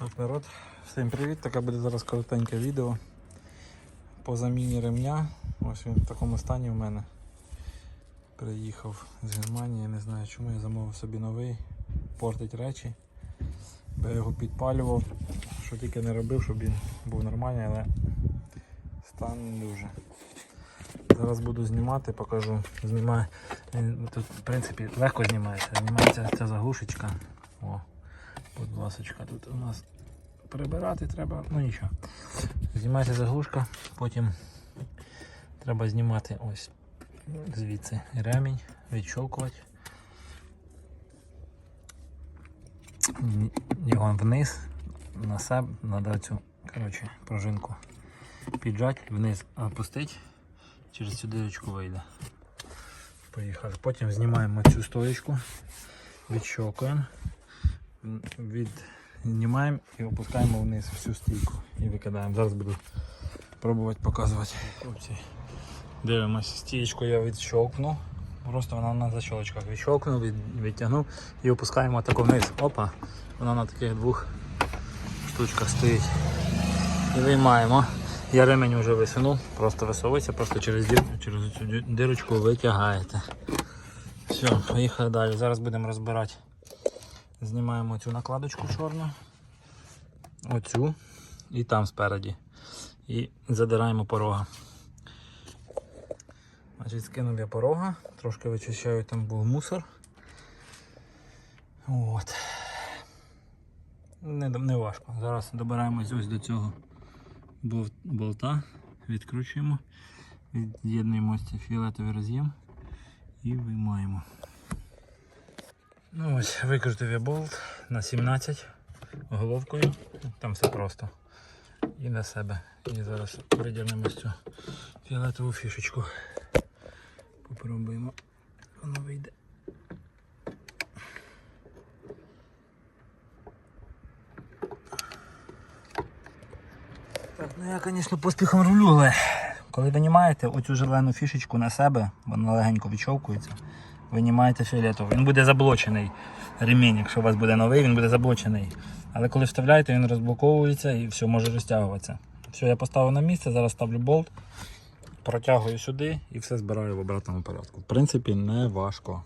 Так, народ, всім привіт! Таке буде зараз коротеньке відео по заміні ремня. Ось він в такому стані в мене. Приїхав з Германії, не знаю чому я замовив собі новий, портить речі. Бо я його підпалював, що тільки не робив, щоб він був нормальний, але стан не дуже. Зараз буду знімати, покажу. Знімаю. Тут в принципі легко знімається. Знімається ця заглушечка. О, будь ласочка, тут у нас прибирати треба, ну нічого. Знімається заглушка, потім треба знімати ось звідси ремінь, відщолкувати. Його вниз, на себе, треба цю коротше, пружинку піджати, вниз опустити, через цю дирочку вийде. Поїхали. Потім знімаємо цю стоєчку, відщолкуємо, віднімаємо і опускаємо вниз всю стійку і викидаємо. Зараз буду пробувати показувати. Хлопці. Дивимося, стієчку я відщолкнув. Просто вона на защолочках відщолкнув, від, відтягнув і опускаємо тако вниз. Опа, вона на таких двох штучках стоїть. І виймаємо. Я ремень вже висунув, просто висовується, просто через, дір, через цю дирочку витягаєте. Все, поїхали далі. Зараз будемо розбирати. Знімаємо цю накладочку чорну, оцю і там спереді. І задираємо порога. Значить, скинув я порога, трошки вичищаю, там був мусор. От. Не, не важко. Зараз добираємось ось до цього болта, відкручуємо, від'єднуємо ось цей фіолетовий роз'єм і виймаємо. Ну ось, викрутив я болт на 17 головкою, там все просто. І на себе. І зараз видірнемо цю фіолетову фішечку. Попробуємо, воно вийде. Так, ну я, звісно, поспіхом рулю, але коли винімаєте оцю зелену фішечку на себе, вона легенько відчовкується, винімаєте фіолетовий. Він буде заблочений ремінь, якщо у вас буде новий, він буде заблочений. Але коли вставляєте, він розблоковується і все може розтягуватися. Все, я поставив на місце, зараз ставлю болт, протягую сюди і все збираю в обратному порядку. В принципі, не важко.